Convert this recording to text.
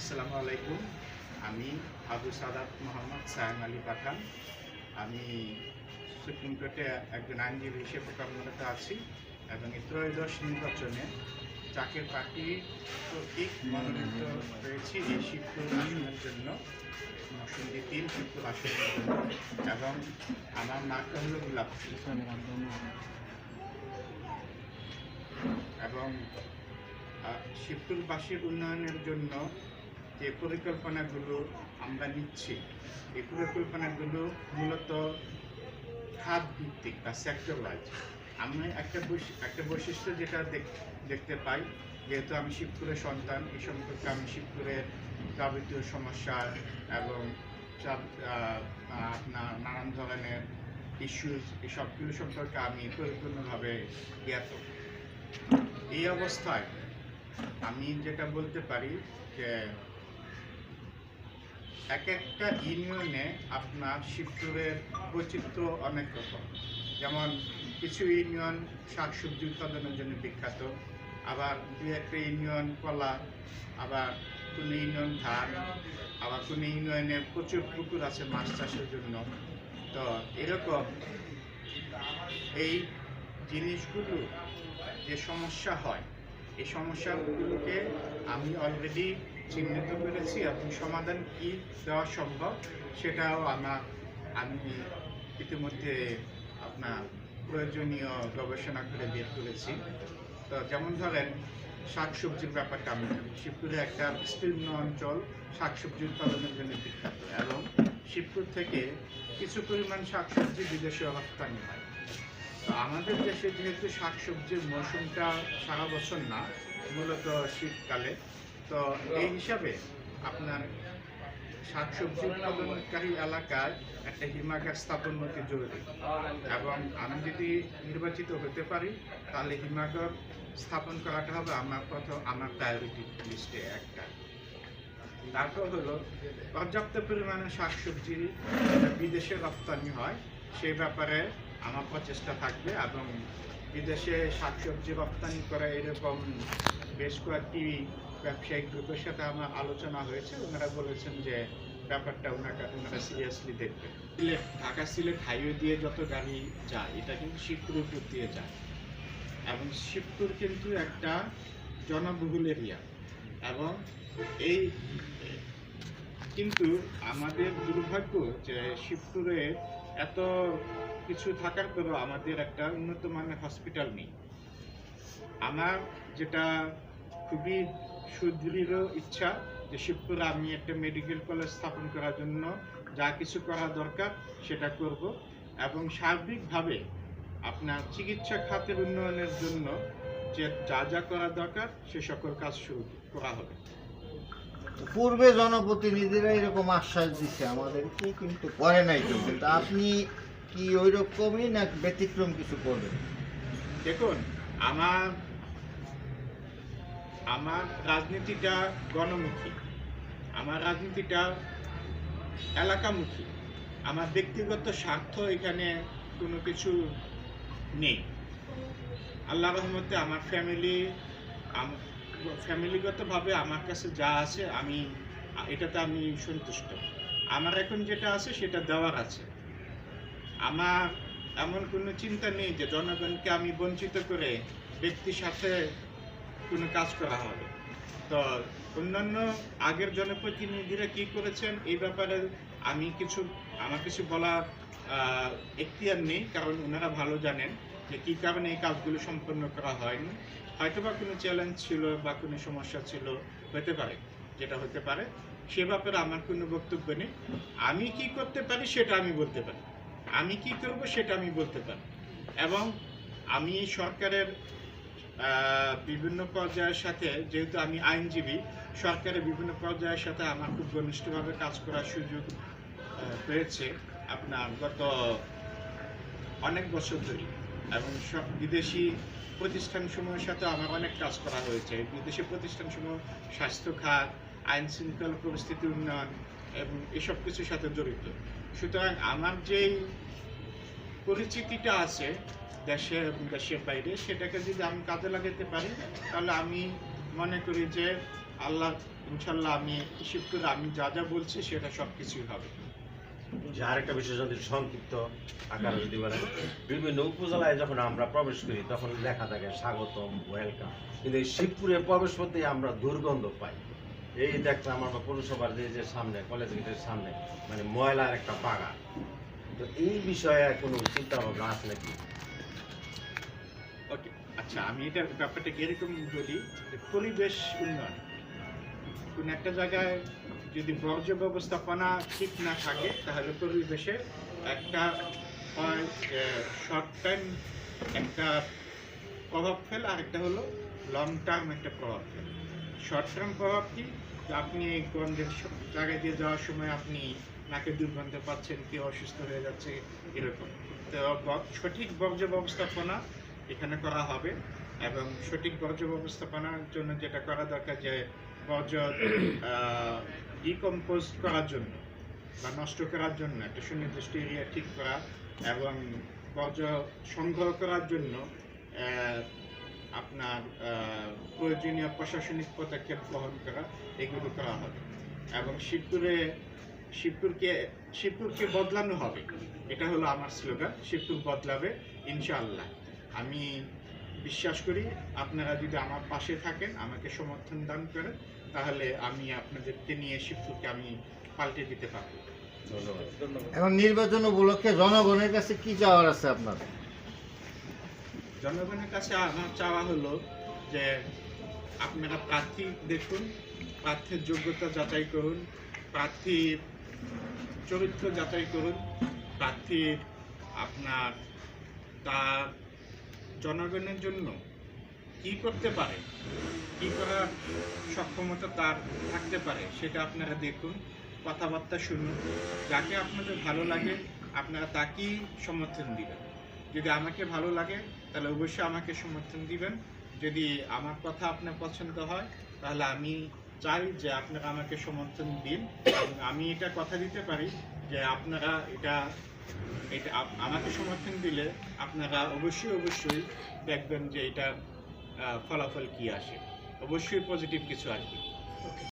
আসসালামু আলাইকুম। আমি আবু সাদাত মোহাম্মদ সায়েম আলী পাঠান। আমি সুপ্রিম কোর্টে একজন আইনজীবী হিসেবে কর্মরত আছি এবং ত্রয়োদশ নির্বাচনে চাকের পার্টি কর্তৃক মনোনীত হয়েছি এই শিবপুর জন্য নরসিংদী তিন শিবপুর আসনের জন্য এবং আমার নামটা হলো গোলাপ এবং শিবপুরবাসীর উন্নয়নের জন্য যে পরিকল্পনাগুলো আমরা নিচ্ছি, এই পরিকল্পনাগুলো মূলত খাত ভিত্তিক বা সেক্টর ওয়াইজ আমি একটা একটা বৈশিষ্ট্য যেটা দেখ- দেখতে পাই, যেহেতু আমি শিবপুরের সন্তান, এই সম্পর্কে আমি শিবপুরের যাবতীয় সমস্যা এবং আপনার নানান ধরনের ইস্যুস এই সবগুলো সম্পর্কে আমি পরিপূর্ণভাবে জ্ঞাত। এই অবস্থায় আমি যেটা বলতে পারি যে এক একটা ইউনিয়নে আপনার শিবপুরের বৈচিত্র্য অনেক রকম। যেমন কিছু ইউনিয়ন শাকসবজি উৎপাদনের জন্য বিখ্যাত, আবার দু একটা ইউনিয়ন কলা, আবার কোনো ইউনিয়ন ধান, আবার কোনো ইউনিয়নে প্রচুর পুকুর আছে মাছ চাষের জন্য। তো এরকম এই জিনিসগুলো যে সমস্যা হয়, এই সমস্যাগুলোকে আমি অলরেডি চিহ্নিত করেছি এবং সমাধান কি দেওয়া সম্ভব সেটাও আমার আমি ইতিমধ্যে আপনার প্রয়োজনীয় গবেষণা করে বের করেছি তো যেমন ধরেন, শাকসবজির ব্যাপারটা আমি। শিবপুরে একটা বিস্তীর্ণ অঞ্চল শাকসবজি উৎপাদনের জন্য বিখ্যাত এবং শিবপুর থেকে কিছু পরিমাণ শাকসবজি বিদেশে রপ্তানি হয় তো আমাদের দেশে যেহেতু শাকসবজির মৌসুমটা সারা বছর না, মূলত শীতকালে তো এই হিসাবে আপনার শাকসবজি উৎপাদনকারী এলাকায় একটা হিমাগার স্থাপন হতে জরুরি। এবং আমি যদি নির্বাচিত হতে পারি, তাহলে হিমাগার স্থাপন করাটা হবে আমার প্রথম, আমার প্রায়োরিটি লিস্টে একটা। তারপর হলো, পর্যাপ্ত পরিমাণে শাকসবজি বিদেশে রপ্তানি হয় সেই ব্যাপারে আমার প্রচেষ্টা থাকবে এবং বিদেশে শাকসবজি রপ্তানি করা এরকম বেশ কয়েকটি ব্যবসায়িক গ্রুপের সাথে আমার আলোচনা হয়েছে। ওনারা বলেছেন যে ব্যাপারটা ওনারা ওনারা সিরিয়াসলি দেখবে। সিলেট, ঢাকা সিলেট হাইওয়ে দিয়ে যত গাড়ি যায়, এটা কিন্তু শিবপুর উপর দিয়ে যায়। এবং শিবপুর কিন্তু একটা জনবহুল এরিয়া এবং এই, কিন্তু আমাদের দুর্ভাগ্য যে শিবপুরে এত কিছু থাকার পরেও আমাদের একটা উন্নত মানের হসপিটাল নেই। আমার যেটা খুবই সুদৃঢ় ইচ্ছা যে শিবপুরে আমি একটা মেডিকেল কলেজ স্থাপন করার জন্য যা কিছু করা দরকার সেটা করব এবং সার্বিকভাবে আপনার চিকিৎসা খাতের উন্নয়নের জন্য যে যা যা করা দরকার সে সকল কাজ শুরু করা হবে। পূর্বে জনপ্রতিনিধিরা এরকম আশ্বাস দিচ্ছে আমাদেরকে কিন্তু করে নাই কিন্তু আপনি কি ওই রকমই না ব্যতিক্রম কিছু করবেন? দেখুন আমার আমার রাজনীতিটা গণমুখী, আমার রাজনীতিটা এলাকামুখী, আমার ব্যক্তিগত স্বার্থ এখানে কোনো কিছু নেই। আল্লাহ রহমতে আমার ফ্যামিলি ফ্যামিলিগতভাবে আমার কাছে যা আছে আমি, এটাতে আমি সন্তুষ্ট। আমার এখন যেটা আছে সেটা দেওয়ার আছে। আমার এমন কোনো চিন্তা নেই যে জনগণকে আমি বঞ্চিত করে ব্যক্তির সাথে কোনো কাজ করা হবে। তো অন্যান্য আগের জনপ্রতিনিধিরা কি করেছেন এই ব্যাপারে আমি কিছু আমার কিছু আহ, এখতিয়ার নেই কারণ ওনারা ভালো জানেন যে কী কারণে এই কাজগুলো সম্পন্ন করা হয়নি। হয়তো বা কোনো চ্যালেঞ্জ ছিল বা কোনো সমস্যা ছিল হতে পারে যেটা হতে পারে। সে ব্যাপারে আমার কোনো বক্তব্য নেই। আমি কি করতে পারি সেটা আমি বলতে পারি। আমি কি করব সেটা আমি বলতে পারি। এবং আমি সরকারের বিভিন্ন পর্যায়ের সাথে, যেহেতু আমি আইনজীবী, সরকারের বিভিন্ন পর্যায়ের সাথে আমার খুব ঘনিষ্ঠভাবে কাজ করার সুযোগ হয়েছে আপনার গত অনেক বছর ধরে। এবং সব বিদেশি প্রতিষ্ঠানসমূহের সাথে আমার অনেক কাজ করা হয়েছে। বিদেশি প্রতিষ্ঠানসমূহ স্বাস্থ্য খাত আইন শৃঙ্খলা পরিস্থিতি উন্নয়ন এবং এসব কিছুর সাথে জড়িত। সুতরাং আমার যেই পরিচিতিটা আছে দেশে এবং দেশের বাইরে, সেটাকে যদি আমি কাজে লাগাতে পারি, তাহলে আমি মনে করি যে আল্লাহ ইনশাল্লাহ আমি শিবপুরে আমি যা যা বলছি, সেটা সব কিছুই হবে। যে আরেকটা বিষয় যদি সংক্ষিপ্ত আকারে যদি বলেন, বিভিন্ন উপজেলায় যখন আমরা প্রবেশ করি, তখন লেখা থাকে স্বাগতম, ওয়েলকাম। কিন্তু এই শিবপুরে প্রবেশ করতেই আমরা দুর্গন্ধ পাই। এই দেখলাম আমরা পৌরসভার যে যে সামনে, কলেজ গেটের সামনে মানে ময়লার একটা বাগান তো এই বিষয়ে কোনো চিন্তা ভাবনা আছে নাকি? ওকে আচ্ছা আমি এটা ব্যাপারটা এরকম বলি পরিবেশ উন্নয়ন, কোন একটা জায়গায় যদি বর্জ্য ব্যবস্থাপনা ঠিক না থাকে, তাহলে পরিবেশে একটা শর্ট টাইম একটা প্রভাব ফেলে, আর একটা হলো লং টার্ম একটা প্রভাব ফেলে। শর্ট টার্ম প্রভাব কি? আপনি গন্ধের জায়গায় দিয়ে যাওয়ার সময় আপনি নাকে দুর্গন্ধ পাচ্ছেন, কেউ অসুস্থ হয়ে যাচ্ছে, এরকম। তো সঠিক বর্জ্য ব্যবস্থাপনা এখানে করা হবে এবং সঠিক বর্জ্য ব্যবস্থাপনার জন্য যেটা করা দরকার যে বর্জ্য ডিকম্পোজ করার জন্য বা নষ্ট করার জন্য, একটা সুনির্দিষ্ট এরিয়া ঠিক করা এবং বর্জ্য সংগ্রহ করার জন্য আপনার প্রয়োজনীয় প্রশাসনিক পদক্ষেপ গ্রহণ করা, এগুলো করা হবে। এবং শিবপুরে, শিবপুরকে শিবপুরকে বদলানো হবে। এটা হলো আমার স্লোগান, শিবপুর বদলাবে, ইনশাআল্লাহ। আমি বিশ্বাস করি আপনারা যদি আমার পাশে থাকেন আমাকে সমর্থন দান করেন তাহলে আমি আপনাদেরকে নিয়ে শিবপুরকে আমি পাল্টে দিতে পারব। ধন্যবাদ। এখন নির্বাচন উপলক্ষে জনগণের কাছে কি চাওয়ার আছে আপনার? জনগণের কাছে আমার চাওয়া হলো যে আপনারা প্রার্থী দেখুন প্রার্থীর যোগ্যতা যাচাই করুন প্রার্থীর চরিত্র যাচাই করুন প্রার্থীর আপনার তার জনগণের জন্য কি করতে পারে? কি করার সক্ষমতা তার থাকতে পারে? সেটা আপনারা দেখুন। কথাবার্তা শুনুন। যাকে আপনাদের ভালো লাগে, আপনারা তাকেই সমর্থন দিবেন। যদি আমাকে ভালো লাগে, তাহলে অবশ্যই আমাকে সমর্থন দিবেন। যদি আমার কথা আপনার পছন্দ হয়, তাহলে আমি চাই যে আপনারা আমাকে সমর্থন দিন। আমি এটা কথা দিতে পারি যে আপনারা এটা এটা আমাকে সমর্থন দিলে আপনারা অবশ্যই অবশ্যই দেখবেন যে এটা ফলাফল কি আসে। অবশ্যই পজিটিভ কিছু আসবে।